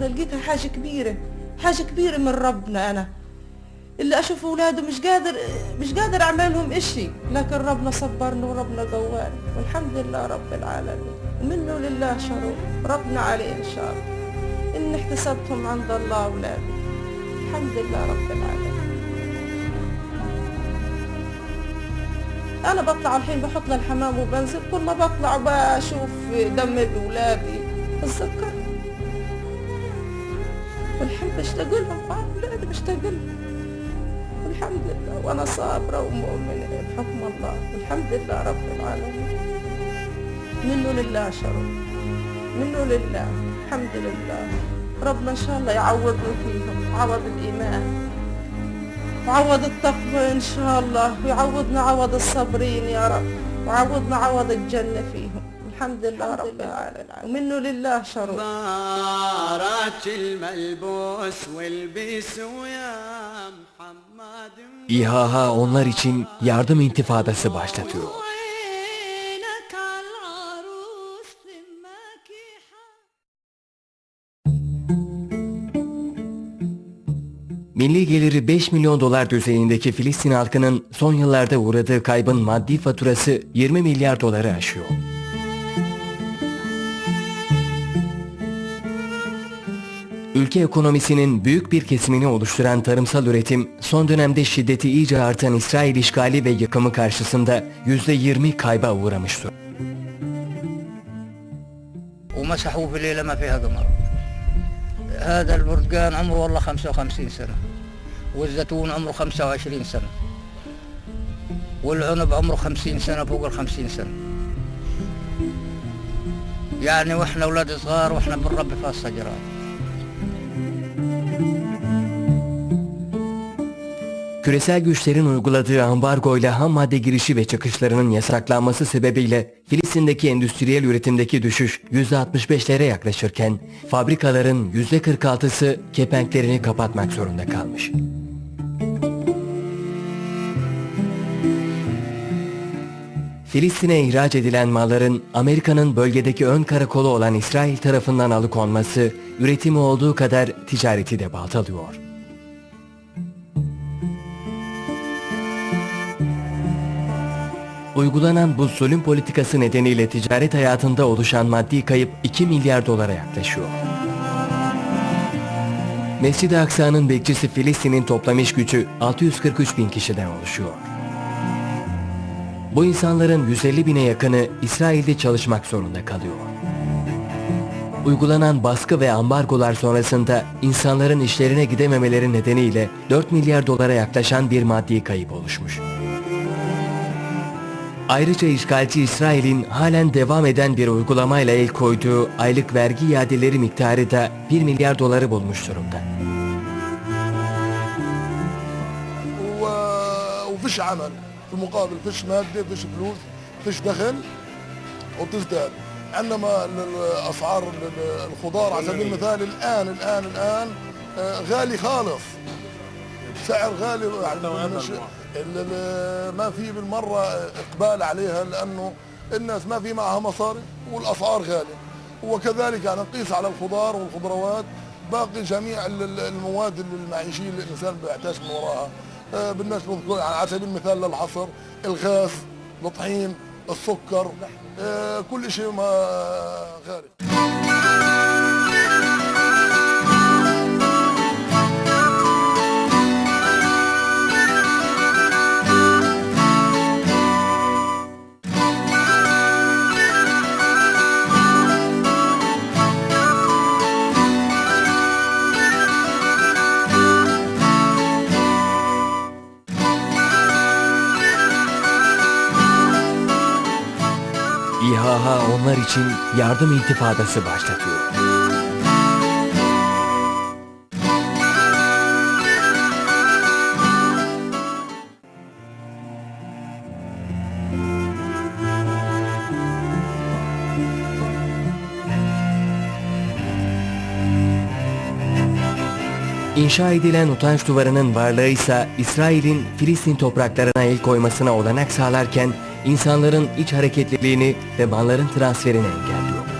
لقيتها حاجة كبيرة حاجة كبيرة من ربنا أنا. اللي أشوف أولاده مش قادر مش قادر أعمل لهم إشي. لكن ربنا صبرني وربنا قواني. والحمد لله رب العالمين. ومنه لله شرور ربنا عليه إن شاء الله. إن احتسبتهم عند الله أولادي. الحمد لله رب العالمين. أنا بطلع الحين بحط للحمام وبنزل. كل ما بطلع بشوف دم بولادي بتذكر والحين بشتاق لهم ولادي بشتاق لهم. والحمد لله وأنا صابرة ومؤمنة بحكم الله. والحمد لله رب العالمين. منه لله شرف منه لله الحمد لله. ربنا إن شاء الله يعوضنا فيهم عوض الإيمان وعوض التقوى إن شاء الله ويعوضنا عوض الصابرين يا رب وعوضنا عوض الجنة فيهم. الحمد لله رب العالمين ومنه لله شرف بارات الملبوس والبس ويا محمد İHA onlar için yardım intifadası başlatıyor. وينك العروس ماكحة Milli geliri 5 milyon dolar düzeyindeki Filistin halkının son yıllarda uğradığı kaybın maddi faturası 20 milyar doları aşıyor. Ülke ekonomisinin büyük bir kesimini oluşturan tarımsal üretim son dönemde şiddeti iyice artan İsrail işgali ve yıkımı karşısında %20 kayba uğramış durumda. ومسحوه في ليلة ما فيها قمر هذا البرتقال عمره والله 55 سنة والزيتون عمره 25 سنة والعنب عمره 50 سنة فوق ال 50 سنة يعني واحنا اولاد صغار واحنا بنربي في الشجرات Küresel güçlerin uyguladığı ambargoyla ham madde girişi ve çıkışlarının yasaklanması sebebiyle Filistin'deki endüstriyel üretimdeki düşüş %65'lere yaklaşırken fabrikaların %46'sı kepenklerini kapatmak zorunda kalmış. Filistin'e ihraç edilen malların Amerika'nın bölgedeki ön karakolu olan İsrail tarafından alıkonması üretimi olduğu kadar ticareti de baltalıyor. Uygulanan bu zulüm politikası nedeniyle ticaret hayatında oluşan maddi kayıp 2 milyar dolara yaklaşıyor. Mescid-i Aksa'nın bekçisi Filistin'in toplam iş gücü 643 bin kişiden oluşuyor. Bu insanların 150 bine yakını İsrail'de çalışmak zorunda kalıyor. Uygulanan baskı ve ambargolar sonrasında insanların işlerine gidememeleri nedeniyle 4 milyar dolara yaklaşan bir maddi kayıp oluşmuş. Ayrıca işgalci İsrail'in halen devam eden bir uygulamayla el koyduğu aylık vergi iadeleri miktarı da 1 milyar doları bulmuş durumda. و- وفيش عمل في المقابل فيش مادة فيش فلوس فيش دخل وبتزداد. عندما أسعار ال- ال- الخضار على سبيل المثال الآن الآن الآن آه، غالي خالص. سعر غالي. ما في بالمرة إقبال عليها لأنه الناس ما في معها مصاري والأسعار غالية. وكذلك يعني نقيس على الخضار والخضروات. باقي جميع ال- ال- المواد المعيشية اللي الإنسان بيحتاج من وراها. آه، يعني على سبيل المثال للحصر الغاز الطحين السكر آه، كل شيء ما غالي İHA onlar için yardım intifadası başlatıyor. İnşa edilen utanç duvarının varlığı ise İsrail'in Filistin topraklarına el koymasına olanak sağlarken insanların iç hareketliliğini ve malların transferini engelliyor.